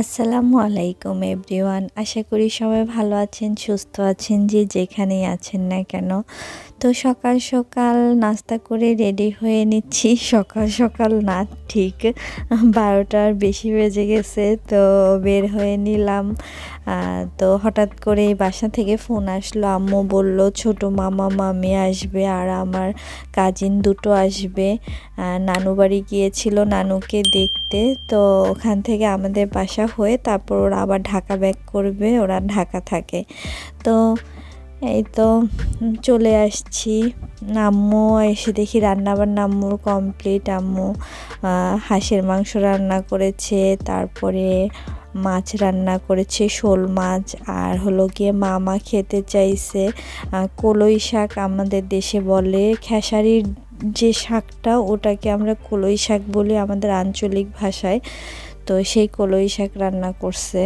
আসসালামু আলাইকুম, এভরিওয়ান। আশা করি সবাই ভালো আছেন, সুস্থ আছেন, যে যেখানেই আছেন না কেন। তো সকাল সকাল নাস্তা করে রেডি হয়ে নিচ্ছি। সকাল সকাল না, ঠিক বারোটার বেশি বেজে গেছে, তো বের হয়ে নিলাম। তো হঠাৎ করে বাসা থেকে ফোন আসলো, আম্মু বলল, ছোট মামা, মামি আসবে আর আমার কাজিন দুটো আসবে। নানু বাড়ি গিয়েছিল নানুকে দেখতে, তো ওখান থেকে আমাদের বাসা হয়ে তারপর ওরা আবার ঢাকা ব্যাক করবে, ওরা ঢাকা থাকে। তো এই তো চলে আসছি। আম্মু এসে দেখি রান্নাবান্না আম্মুর কমপ্লিট আম্মু হাঁসের মাংস রান্না করেছে, তারপরে মাছ রান্না করেছে, শোল মাছ, আর হলো গিয়ে মামা খেতে চাইছে। কলই শাক আমাদের দেশে বলে। খেসারির যে শাকটা, ওটাকে আমরা কলই শাক বলি আমাদের আঞ্চলিক ভাষায়। তো সেই কলই শাক রান্না করছে।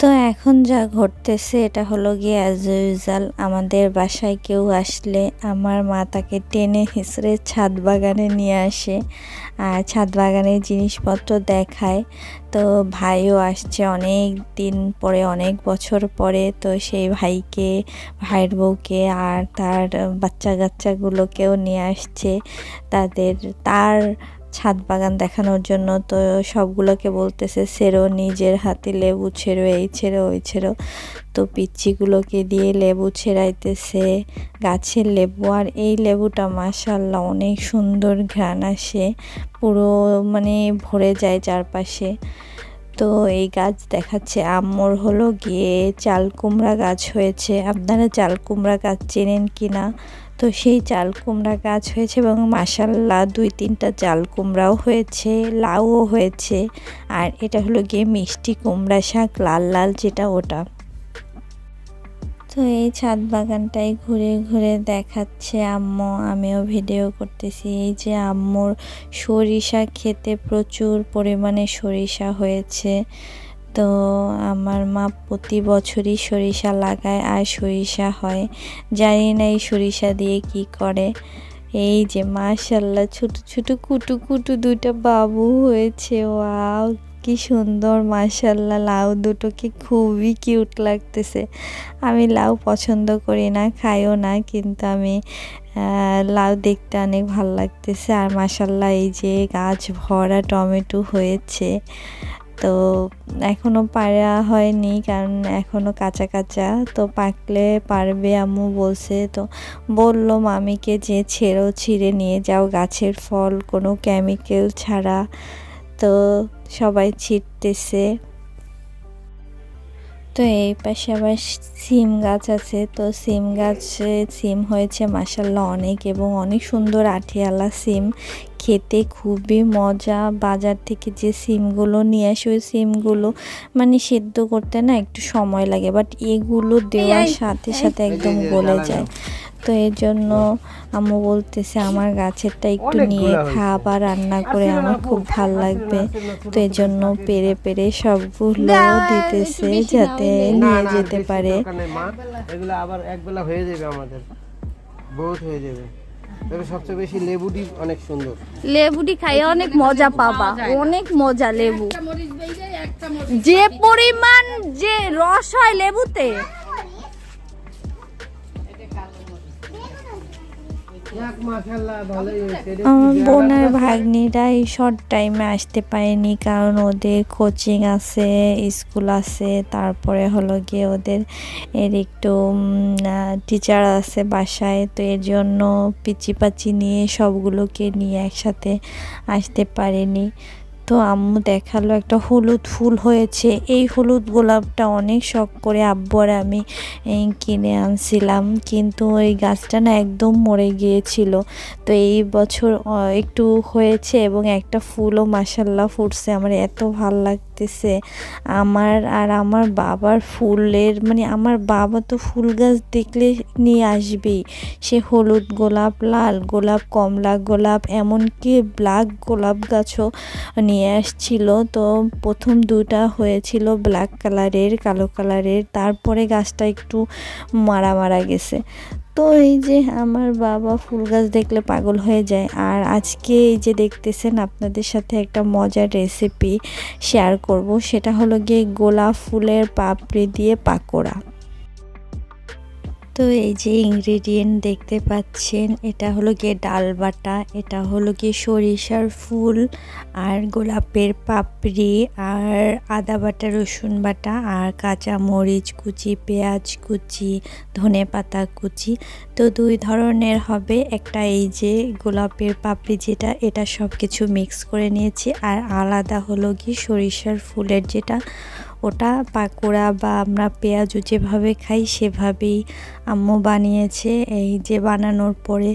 তো এখন যা ঘটতেছে, এটা হলো গিয়ে অ্যাজ ইউজাল আমাদের বাসায় কেউ আসলে আমার মা তাকে টেনে হিসড়ে ছাদ বাগানে নিয়ে আসে আর ছাদ বাগানের জিনিসপত্র দেখায়। তো ভাইও আসছে অনেক দিন পরে, অনেক বছর পরে। তো সেই ভাইকে, ভাইয়ের বউকে আর তার বাচ্চা কাচ্চাগুলোকেও নিয়ে আসছে। তাদের, তার ছাদ বাগান দেখানোর জন্য তো সবগুলোকে বলতেছে, সেরো, নিজের হাতে লেবু ছেড়ো, এই ছেড়ো, ওই ছেড়ো। তো পিচ্ছিগুলোকে দিয়ে লেবু ছেড়াইতেছে, গাছের লেবু। আর এই লেবুটা মাসাল্লাহ অনেক সুন্দর ঘ্রাণ আসে, পুরো মানে ভরে যায় চারপাশে। তো এই গাছ দেখাচ্ছে, আম্মুর হলো গিয়ে চাল কুমড়া গাছ হয়েছে। আপনারা চাল কুমড়া গাছ চেনেন কি না তো সেই চাল কুমড়া গাছ হয়েছে এবং মাসাল্লাহ দুই তিনটা চাল কুমড়াও হয়েছে, লাউও হয়েছে। আর এটা হলো গিয়ে মিষ্টি কুমড়া শাক, লাল লাল যেটা ওটা। তো এই ছাদ বাগানটাই ঘুরে ঘুরে দেখাচ্ছে আম্মু, আমিও ভিডিও করতেছি। এই যে আম্মুর সরিষা খেতে প্রচুর পরিমাণে সরিষা হয়েছে। তো আমার মা প্রতি বছরই সরিষা লাগায় আর সরিষা হয়। জানি না এই সরিষা দিয়ে কি করে। এই যে মাশাল্লাহ, ছোট ছোট, কুটু কুটু দুইটা বাবু হয়েছে। ওয়াও, কি সুন্দর, মাশাল্লাহ। লাউ দুটোকে খুবই কিউট লাগতেছে। আমি লাউ পছন্দ করি না, খাইও না, কিন্তু আমি লাউ দেখতে অনেক ভালো লাগতেছে। আর মাশাল্লাহ, এই যে গাছ ভরা টমেটো হয়েছে। তো এখনও পারা হয়নি, কারণ এখনও কাঁচা কাঁচা। তো পাকলে পারবে আম্মু বলছে। তো বলল, মামিকে যে ছেড়ো, ছিঁড়ে নিয়ে যাও গাছের ফল, কোনো কেমিক্যাল ছাড়া। তো সবাই ছিটতেছে তো এই পাশে আবার সিম গাছ আছে। তো সিম গাছে, সিম হয়েছে মাসাল্লাহ অনেক, এবং অনেক সুন্দর আঠিয়ালা সিম। খেতে খুবই মজা। বাজার থেকে যে সিমগুলো নিয়ে আসে ওই সিমগুলো মানে সেদ্ধ করতে না একটু সময় লাগে বাট এগুলো দেওয়ার সাথে সাথে একদম গলে যায়। তো এর জন্য আম্মু বলতেছে আমার গাছেরটা একটু নিয়ে খা বা রান্না করে আমার খুব ভালো লাগবে। তো এর জন্য পেরে পেরে সবগুলো দিতেছে যাতে নিয়ে যেতে পারে। এগুলো আবার একবেলা হয়ে যাবে আমাদের। বহুত হয়ে যাবে। তবে সবচেয়ে বেশি লেবুটি অনেক সুন্দর। লেবুটি খাইয়ে অনেক মজা পাবা অনেক মজা লেবু। যে পরিমাণ যে রস হয় লেবুতে বোনের ভাগ্নিরা এই শর্ট টাইমে আসতে পারেনি কারণ ওদের কোচিং আছে স্কুল আছে, তারপরে হলো গিয়ে ওদের এর একটু টিচার আছে বাসায়, তো এর জন্য পিচি পাচি নিয়ে সবগুলোকে নিয়ে একসাথে আসতে পারেনি। তো আম্মু দেখাল একটা হলুদ ফুল হয়েছে। এই হলুদ গোলাপটা অনেক শখ করে আব্বু আর আমি কিনে আনছিলাম। কিন্তু ওই গাছটা না একদম মরে গিয়েছিল। তো এই বছর একটু হয়েছে এবং একটা ফুলও মাসাল্লাহ ফুটছে। আমার এত ভালো লাগতেছে। আমার আর আমার বাবার ফুলের মানে আমার বাবা তো ফুল গাছ দেখলে নিয়ে আসবেই। সে হলুদ গোলাপ, লাল গোলাপ, কমলা গোলাপ, এমনকি ব্ল্যাক গোলাপ গাছও নিয়ে আসছিল। তো প্রথম দুটা হয়েছিল ব্ল্যাক কালারের কালো কালারের তারপরে গাছটা একটু মারা মারা গেছে। তো এই যে আমার বাবা ফুল গাছ দেখলে পাগল হয়ে যায়। আর আজকে এই যে দেখতেছেন আপনাদের সাথে একটা মজার রেসিপি শেয়ার করব। সেটা হলো গিয়ে গোলাপ ফুলের পাপড়ি দিয়ে পাকোড়া। তো এই যে ইনগ্রেডিয়েন্ট দেখতে পাচ্ছেন, এটা হলো গিয়ে ডাল বাটা, এটা হলো গিয়ে সরিষার ফুল আর গোলাপের পাপড়ি আর আদা বাটা, রসুন বাটা আর কাঁচা মরিচ কুচি, পেঁয়াজ কুচি, ধনে পাতা কুচি। তো দুই ধরনের হবে, একটা এই যে গোলাপের পাপড়ি যেটা, এটা সব কিছু মিক্স করে নিয়েছি আর আলাদা হলো গিয়ে সরিষার ফুলের যেটা। ওটা পাকোড়া বা আমরা পেঁয়াজু যেভাবে খাই সেভাবেই আম্মু বানিয়েছে। এই যে বানানোর পরে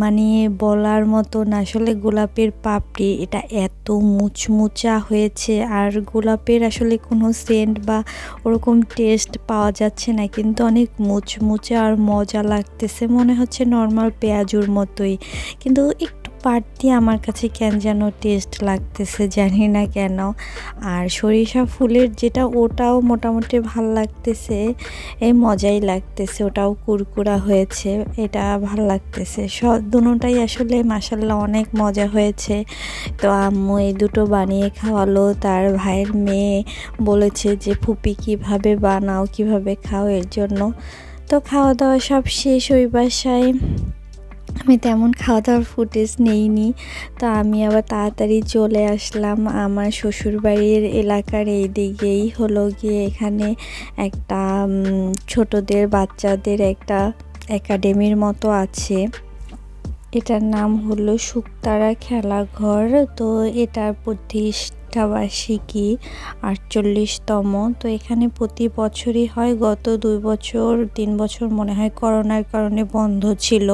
মানে বলার মতন আসলে গোলাপের পাপড়ি এটা এত মুচমুচা হয়েছে আর গোলাপের আসলে কোনো সেন্ট বা ওরকম টেস্ট পাওয়া যাচ্ছে না, কিন্তু অনেক মুচমুচে আর মজা লাগতেছে। মনে হচ্ছে নর্মাল পেঁয়াজুর মতোই। কিন্তু একটু বাড়তি আমার কাছে কেন যেন টেস্ট লাগতেছে জানি না কেন। আর সরিষা ফুলের যেটা, ওটাও মোটামুটি ভালো লাগতেছে। এই মজাই লাগতেছে, ওটাও কুরকুরা হয়েছে, এটা ভালো লাগতেছে। সব দুটোটাই আসলে মাসাল্লাহ অনেক মজা হয়েছে। তো আম্মু এই দুটো বানিয়ে খাওয়ালো, তার ভাইয়ের মেয়ে বলেছে যে, ফুপি, কীভাবে বানাও, কীভাবে খাও এর জন্য? তো খাওয়া দাওয়া সব শেষ ওই বাসায়। আমি তেমন খাওয়া দাওয়ার ফুটেজ নেইনি। তো আমি আবার তাড়াতাড়ি চলে আসলাম আমার শ্বশুরবাড়ির এলাকার এই দিকেই হলো গিয়ে এখানে একটা ছোটদের বাচ্চাদের একটা একাডেমির মতো আছে। এটার নাম হলো শুকতারা খেলাঘর তো এটার প্রতিষ্ঠা বার্ষিকী আটচল্লিশতম। তো এখানে প্রতি বছরই হয়। গত দুই বছর, তিন বছর মনে হয় করোনার কারণে বন্ধ ছিল।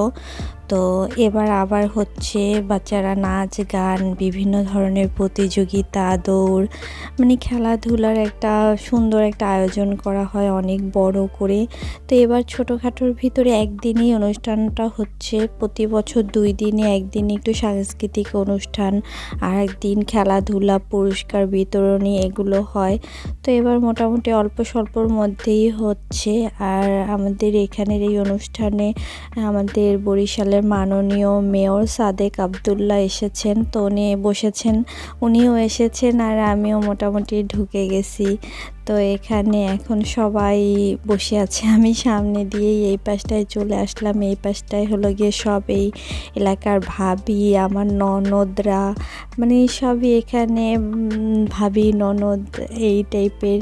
তো এবার আবার হচ্ছে বাচ্চারা নাচ, গান, বিভিন্ন ধরনের প্রতিযোগিতা, দৌড় মানে খেলাধুলার একটা সুন্দর একটা আয়োজন করা হয় অনেক বড় করে। তো এবার ছোটোখাটোর ভিতরে একদিনই অনুষ্ঠানটা হচ্ছে, প্রতি বছর দুই দিনে একদিন একটু সাংস্কৃতিক অনুষ্ঠান আর একদিন খেলাধুলা, পুরস্কার বিতরণী এগুলো হয়। তো এবার মোটামুটি অল্প স্বল্পর মধ্যেই হচ্ছে। আর আমাদের এখানের এই অনুষ্ঠানে আমাদের বরিশালের মাননীয় মেয়র সাদেক আবদুল্লাহ এসেছেন, তো উনি বসেছেন, উনিও এসেছেন আর আমিও মোটামুটি ঢুকে গেছি। তো এখানে এখন সবাই বসে আছে। আমি সামনে দিয়েই এই পাশটায় চলে আসলাম। এই পাশটায় হলো গিয়ে সব এই এলাকার ভাবি, আমার ননদরা মানে সবই এখানে ভাবি, ননদ এই টাইপের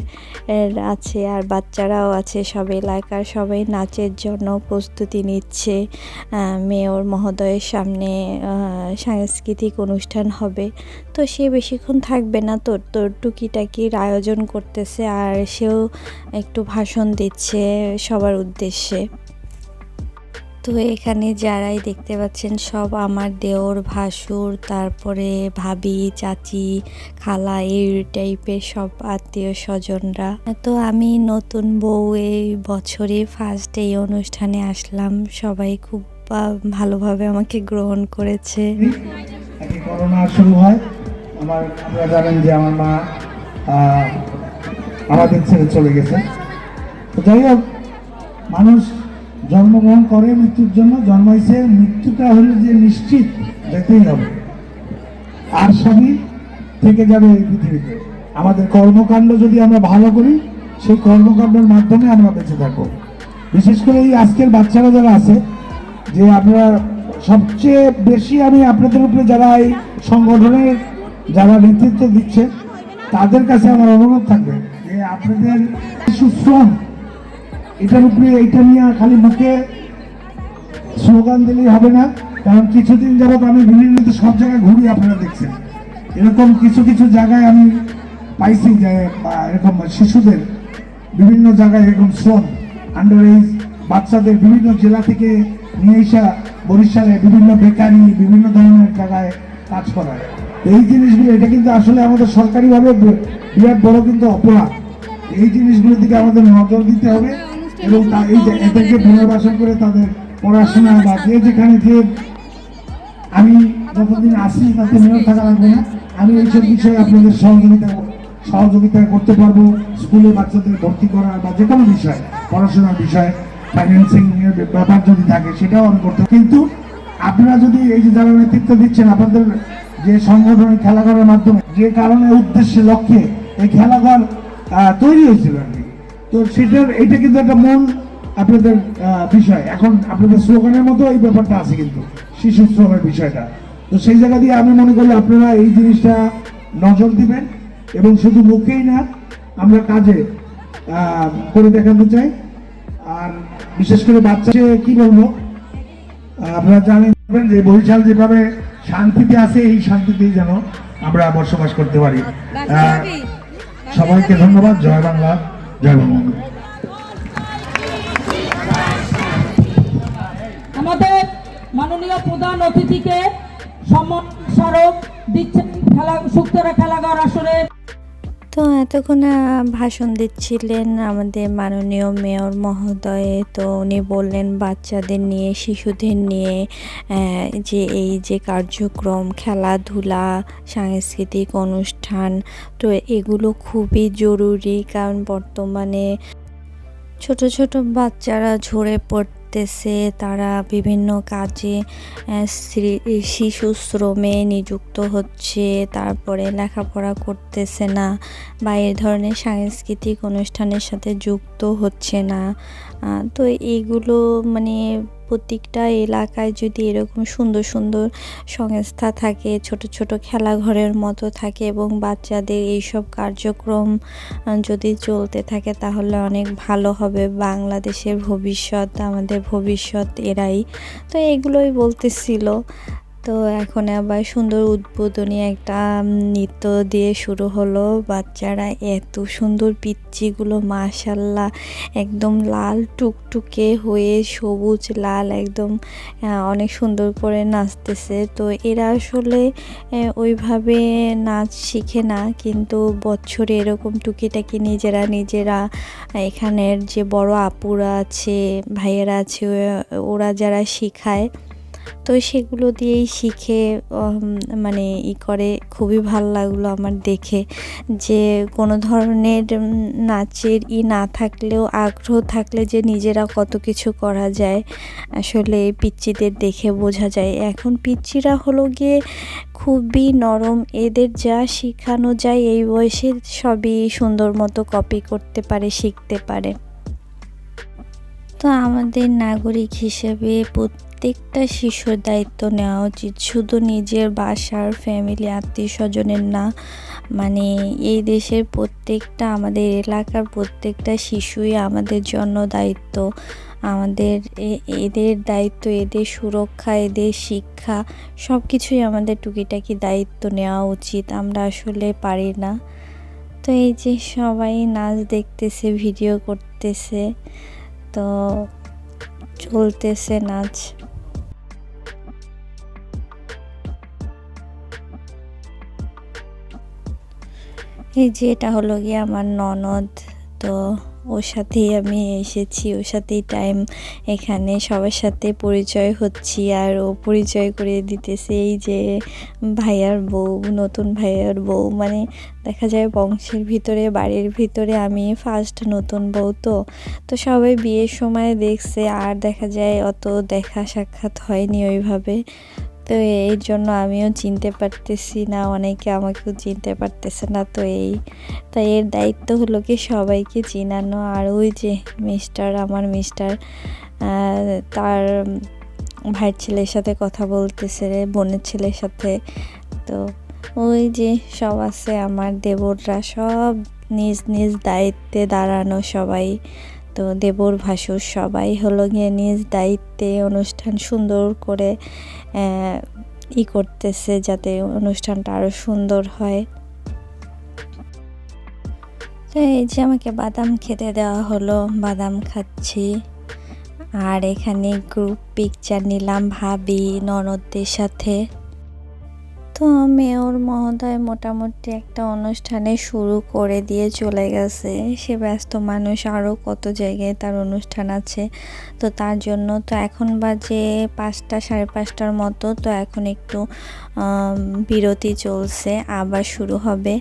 আছে আর বাচ্চারাও আছে সব এলাকার। সবাই নাচের জন্য প্রস্তুতি নিচ্ছে। মেয়র মহোদয়ের সামনে সাংস্কৃতিক অনুষ্ঠান হবে। তো সে বেশিক্ষণ থাকবে না। তোর তোর টুকিটাকির আয়োজন করতেছে। আর সেও একটু ভাষণ দিচ্ছে সবার উদ্দেশ্যে। তো এখানে যারাই দেখতে পাচ্ছেন সব আমার দেওর, ভাসুর, তারপরে ভাবি, চাচি, খালা, এই টাইপের সব আত্মীয় স্বজনরা। তো আমি নতুন বউ এই বছরে ফার্স্ট এই অনুষ্ঠানে আসলাম। সবাই খুব ভালোভাবে আমাকে গ্রহণ করেছে। করোনা শুরু হয়। আমার, আপনারা জানেন যে আমার মা আমাদের ছেড়ে চলে গেছে। যাই হোক, মানুষ জন্মগ্রহণ করে মৃত্যুর জন্য, জন্মাইছে, মৃত্যুটা হলো যে নিশ্চিত, যেতেই হবে। আর সবই থেকে যাবে এই পৃথিবীতে। আমাদের কর্মকাণ্ড যদি আমরা ভালো করি, সেই কর্মকাণ্ডের মাধ্যমে আমরা বেঁচে থাকব। বিশেষ করে এই আজকের বাচ্চারা যারা আছে, যে আপনারা সবচেয়ে বেশি আমি আপনাদের উপরে যারা এই সংগঠনের যারা নেতৃত্ব দিচ্ছে, তাদের কাছে আমার অনুরোধ থাকবে। আপনাদের কিছু শ্রম, এটার উপরে এটা নিয়ে খালি মুখে স্লোগান দিলেই হবে না, কারণ কিছুদিন যাবত আমি বিভিন্ন সব জায়গায় ঘুরি, আপনারা দেখছেন। এরকম কিছু কিছু জায়গায় আমি পাইছি যে এরকম শিশুদের বিভিন্ন জায়গায় এরকম শ্রম আন্ডার এজ বাচ্চাদের বিভিন্ন জেলা থেকে নিয়ে এসা বরিশালে বিভিন্ন বেকারি, বিভিন্ন ধরনের জায়গায় কাজ করায়। এই জিনিসগুলো, এটা কিন্তু আসলে আমাদের সরকারিভাবে বিরাট বড় কিন্তু অপরাধ। এই জিনিসগুলোর দিকে আমাদের নজর দিতে হবে এবং এই যে এদেরকে পুনর্বাসন করে তাদের পড়াশোনা বা যে যেখানে যে আমি যতদিন আসি তাতে মেয়র থাকা লাগবে না। আমি এইসব বিষয়ে আপনাদের সহযোগিতা সহযোগিতা করতে পারব। স্কুলে বাচ্চাদের ভর্তি করা বা যে কোনো বিষয় পড়াশোনার বিষয়ে ফাইন্যান্সিং এর ব্যাপার যদি থাকে সেটাও আমি করতে কিন্তু আপনারা যদি এই যে যারা নেতৃত্ব দিচ্ছেন আপনাদের যে সংগঠনের খেলাঘরের মাধ্যমে যে কারণে উদ্দেশ্যে লক্ষ্যে এই খেলাঘর তৈরি হয়েছিল আর কি। তো সেটার এটা কিন্তু একটা মূল আপনাদের বিষয়। এখন আপনাদের স্লোগানের মতো এই ব্যাপারটা আছে কিন্তু শিশু শ্রমের বিষয়টা। তো সেই জায়গা দিয়ে আমি মনে করি আপনারা এই জিনিসটা নজর দিবেন এবং শুধু মুখেই না আমরা কাজে আহ, করে দেখাতে চাই। আর বিশেষ করে বাচ্চা কি বলব আপনারা জানেন যে বরিশাল যেভাবে শান্তিতে আছে এই শান্তিতেই যেন আমরা বসবাস করতে পারি। সবাইকে ধন্যবাদ। জয় বাংলা, জয় বঙ্গবন্ধু আমাদের মাননীয় প্রধান অতিথিকে সম্মান স্মারক দিচ্ছেন খেলা সুক্তরা খেলাঘর আসরের তো এতক্ষণ ভাষণ দিচ্ছিলেন আমাদের মাননীয় মেয়র মহোদয়ে। তো উনি বললেন, বাচ্চাদের নিয়ে, শিশুদের নিয়ে যে এই যে কার্যক্রম, খেলাধুলা, সাংস্কৃতিক অনুষ্ঠান, তো এগুলো খুবই জরুরি। কারণ বর্তমানে ছোট ছোট বাচ্চারা ঝরে পড়তেছে তারা বিভিন্ন কাজে শিশু শ্রমে নিযুক্ত হচ্ছে, তারপরে লেখাপড়া করতেছে না বা এ ধরনের সাংস্কৃতিক অনুষ্ঠানের সাথে যুক্ত হচ্ছে না। তো এইগুলো মানে প্রত্যেকটা এলাকায় যদি এরকম সুন্দর সুন্দর সংস্থা থাকে, ছোট ছোট খেলাঘরের মতো থাকে এবং বাচ্চাদের এইসব কার্যক্রম যদি চলতে থাকে তাহলে অনেক ভালো হবে। বাংলাদেশের ভবিষ্যৎ, আমাদের ভবিষ্যৎ এরাই। তো এগুলোই বলতেছিল। তো এখন আবার সুন্দর উদ্বোধনী একটা নৃত্য দিয়ে শুরু হলো। বাচ্চারা এত সুন্দর পিচ্চিগুলো, মাশাল্লাহ, একদম লাল টুকটুকে হয়ে সবুজ, লাল, একদম অনেক সুন্দর করে নাচতেছে। তো এরা আসলে ওইভাবে নাচ শিখে না, কিন্তু বছরে এরকম টুকিটাকি নিজেরা নিজেরা, এখানের যে বড় আপুরা আছে, ভাইয়েরা আছে, ওরা যারা শিখায় তো সেগুলো দিয়েই শিখে মানে ই করে। খুবই ভালো লাগল আমার দেখে যে কোনো ধরনের নাচের ই না থাকলেও, আগ্রহ থাকলে যে নিজেরা কত কিছু করা যায়, আসলে পিচ্চিদের দেখে বোঝা যায়। এখন পিচ্চিরা হলো গিয়ে খুবই নরম, এদের যা শেখানো যায় এই বয়সে সবই সুন্দর মতো কপি করতে পারে, শিখতে পারে। তো আমাদের নাগরিক হিসেবে প্রত্যেকটা শিশুর দায়িত্ব নেওয়া উচিত। শুধু নিজের বাসার ফ্যামিলি আত্মীয় স্বজনের না মানে এই দেশের প্রত্যেকটা, আমাদের এলাকার প্রত্যেকটা শিশুই আমাদের জন্য দায়িত্ব। আমাদের এদের দায়িত্ব, এদের সুরক্ষা, এদের শিক্ষা সব কিছুই আমাদের টুকিটাকি দায়িত্ব নেওয়া উচিত। আমরা আসলে পারি না। তো এই যে সবাই নাচ দেখতেছে ভিডিও করতেছে তো চলতেছে নাচ। এই যে এটা হলো গিয়ে আমার ননদ তো ওর সাথেই আমি এসেছি, ওর সাথেই টাইম এখানে সবার সাথে পরিচয় হচ্ছি আর ও পরিচয় করে দিতেছে এই যে ভাইয়ার বউ, নতুন ভাইয়ার বউ। মানে দেখা যায় বংশের ভিতরে, বাড়ির ভিতরে আমি ফার্স্ট নতুন বউ তো। তো সবাই বিয়ের সময় দেখছে, আর দেখা যায় অত দেখা সাক্ষাৎ হয়নি ওইভাবে। তো এই জন্য আমিও চিনতে পারতেছি না, অনেকে আমাকেও চিনতে পারতেছে না তো এই। তাই এর দায়িত্ব হলো কি সবাইকে চিনানো আর ওই যে মিস্টার আমার মিস্টার তার ভাইয়ের ছেলের সাথে কথা বলতেছে রে, বোনের ছেলের সাথে। তো ওই যে সব আছে, আমার দেবররা সব নিজ নিজ দায়িত্বে দাঁড়ানো সবাই। তো দেবর ভাসুর সবাই হলো গিয়ে নিজ দায়িত্বে অনুষ্ঠান সুন্দর করে ই করতেছে যাতে অনুষ্ঠানটা আরও সুন্দর হয়। তো এই যে আমাকে বাদাম খেতে দেওয়া হলো, বাদাম খাচ্ছি। আর এখানে গ্রুপ পিকচার নিলাম ভাবি, ননদদের সাথে। তো মেয়র মহোদয় মোটামুটি একটা অনুষ্ঠানে শুরু করে দিয়ে চলে গেছে। সে ব্যস্ত মানুষ আরও কত জায়গায় তার অনুষ্ঠান আছে। তো তার জন্য তো এখন বাজে পাঁচটা, সাড়ে পাঁচটার মতো। তো এখন একটু বিরতি চলছে, আবার শুরু হবে।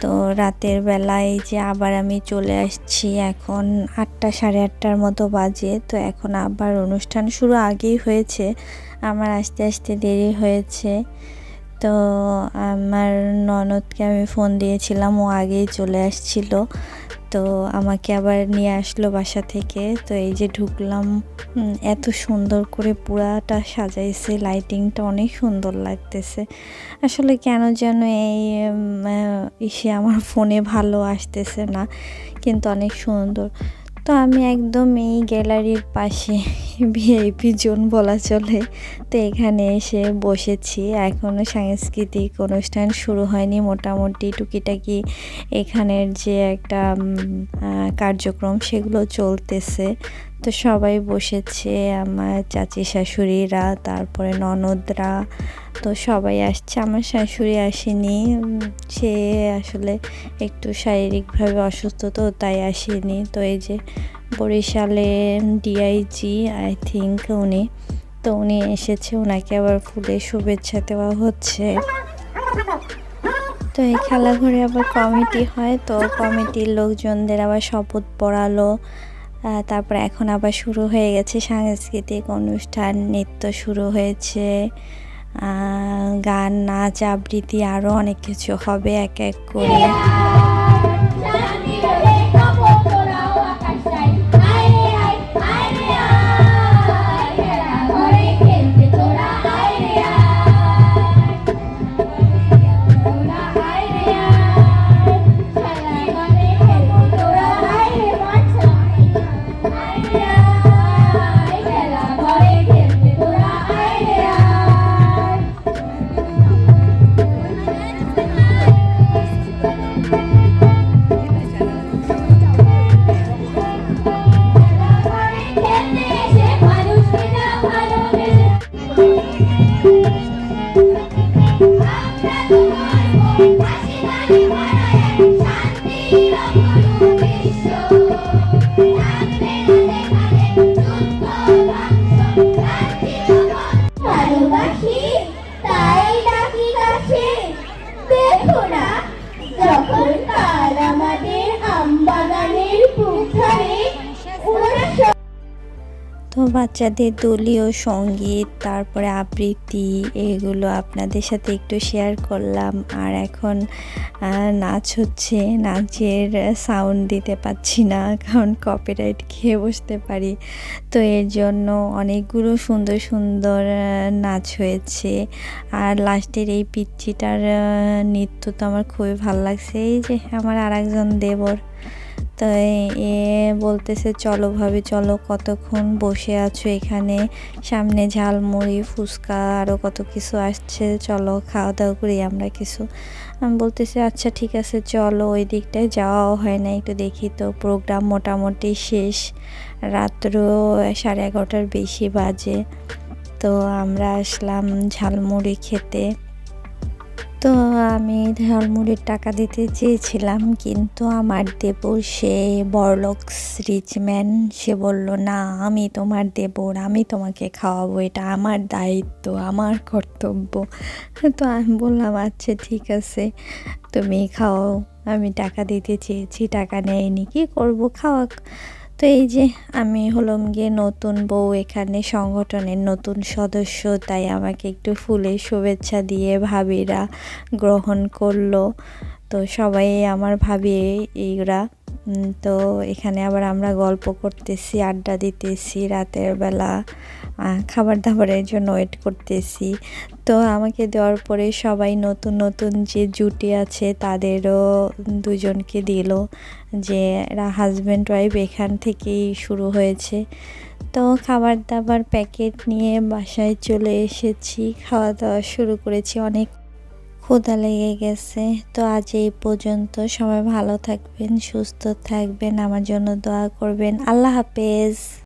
তো রাতের বেলায় যে আবার আমি চলে আসছি, এখন আটটা, সাড়ে আটটার মতো বাজে। তো এখন আবার অনুষ্ঠান শুরু আগেই হয়েছে। আমার আসতে আসতে দেরি হয়েছে। তো আমার ননদকে আমি ফোন দিয়েছিলাম, ও আগেই চলে আসছিল। তো আমাকে আবার নিয়ে আসলো বাসা থেকে। তো এই যে ঢুকলাম এত সুন্দর করে পুরাটা সাজাইছে লাইটিংটা অনেক সুন্দর লাগতেছে। আসলে কেন যেন এই ইসে আমার ফোনে ভালো আসতেছে না, কিন্তু অনেক সুন্দর। তো আমি একদম এই গ্যালারির পাশে ভিআইপি জোন বলা চলে। তো এখানে এসে বসেছি। এখনও সাংস্কৃতিক অনুষ্ঠান শুরু হয়নি। মোটামুটি টুকিটাকি এখানের যে একটা কার্যক্রম সেগুলো চলতেছে। তো সবাই বসেছে, আমার চাচি শাশুড়িরা, তারপরে ননদরা, তো সবাই আসছে। আমার শাশুড়ি আসেনি সে আসলে একটু শারীরিকভাবে অসুস্থ তো তাই আসেনি। তো এই যে বরিশালে ডিআইজি আই থিঙ্ক উনি, তো উনি এসেছে ওনাকে আবার ফুলের শুভেচ্ছা দেওয়া হচ্ছে। তো এই খেলাঘরে আবার কমিটি হয়, তো কমিটির লোকজনদের আবার শপথ পড়ালো। তারপরে এখন আবার শুরু হয়ে গেছে সাংস্কৃতিক অনুষ্ঠান, নৃত্য শুরু হয়েছে গান, নাচ, আবৃত্তি আরও অনেক কিছু হবে এক এক করে। বাচ্চাদের দলীয় সংগীত, তারপরে আবৃত্তি, এগুলো আপনাদের সাথে একটু শেয়ার করলাম। আর এখন নাচ হচ্ছে। নাচের সাউন্ড দিতে পাচ্ছি না, কারণ কপিরাইট খেয়ে বসতে পারি। তো এর জন্য অনেকগুলো সুন্দর সুন্দর নাচ হয়েছে। আর লাস্টের এই পিচ্চিটার নৃত্য তো আমার খুবই ভালো লাগছে। এই যে আমার আর একজন দেবর। তো এ- বলতেছে, চলো ভাবি, চলো কতক্ষণ বসে আছো এখানে? সামনে ঝালমুড়ি, ফুচকা আরও কত কিছু আসছে, চলো খাওয়া দাওয়া করি আমরা কিছু। আমি বলতেছি আচ্ছা ঠিক আছে, চলো ওই দিকটায় যাওয়াও হয় না, একটু দেখি তো, প্রোগ্রাম মোটামুটি শেষ। রাত্র সাড়ে এগারোটার বেশি বাজে। তো আমরা আসলাম ঝালমুড়ি খেতে। তো আমি ঝালমুড়ির টাকা দিতে চেয়েছিলাম, কিন্তু আমার দেব সে বড়লোকস রিচম্যান সে বলল, না, আমি তোমার দেবর, আমি তোমাকে খাওয়াবো, এটা আমার দায়িত্ব, আমার কর্তব্য। তো আমি বললাম আচ্ছা ঠিক আছে, তুমি খাও, আমি টাকা দিতে চেয়েছি, টাকা নেয়নি, কি করব খাওয়া তো এই যে আমি হলাম গিয়ে নতুন বউ এখানে, সংগঠনের নতুন সদস্য, তাই আমাকে একটু ফুলের শুভেচ্ছা দিয়ে ভাবিরা গ্রহণ করল। তো সবাই আমার ভাবি এইরা তো এখানে আবার আমরা গল্প করতেছি, আড্ডা দিতেছি রাতের বেলা। খাবার দাবারের জন্য ওয়েট করতেছি। তো আমাকে দেওয়ার পরে সবাই নতুন নতুন যে জুটি আছে তাদেরও দুজনকে দিল যে, এরা হাজব্যান্ড ওয়াইফ এখান থেকেই শুরু হয়েছে। তো খাবার দাবার প্যাকেট নিয়ে বাসায় চলে এসেছি খাওয়া দাওয়া শুরু করেছি। অনেক ক্ষুধা লেগে গেছে। তো আজ এই পর্যন্ত সবাই ভালো থাকবেন, সুস্থ থাকবেন। আমার জন্য দোয়া করবেন। আল্লাহ হাফেজ।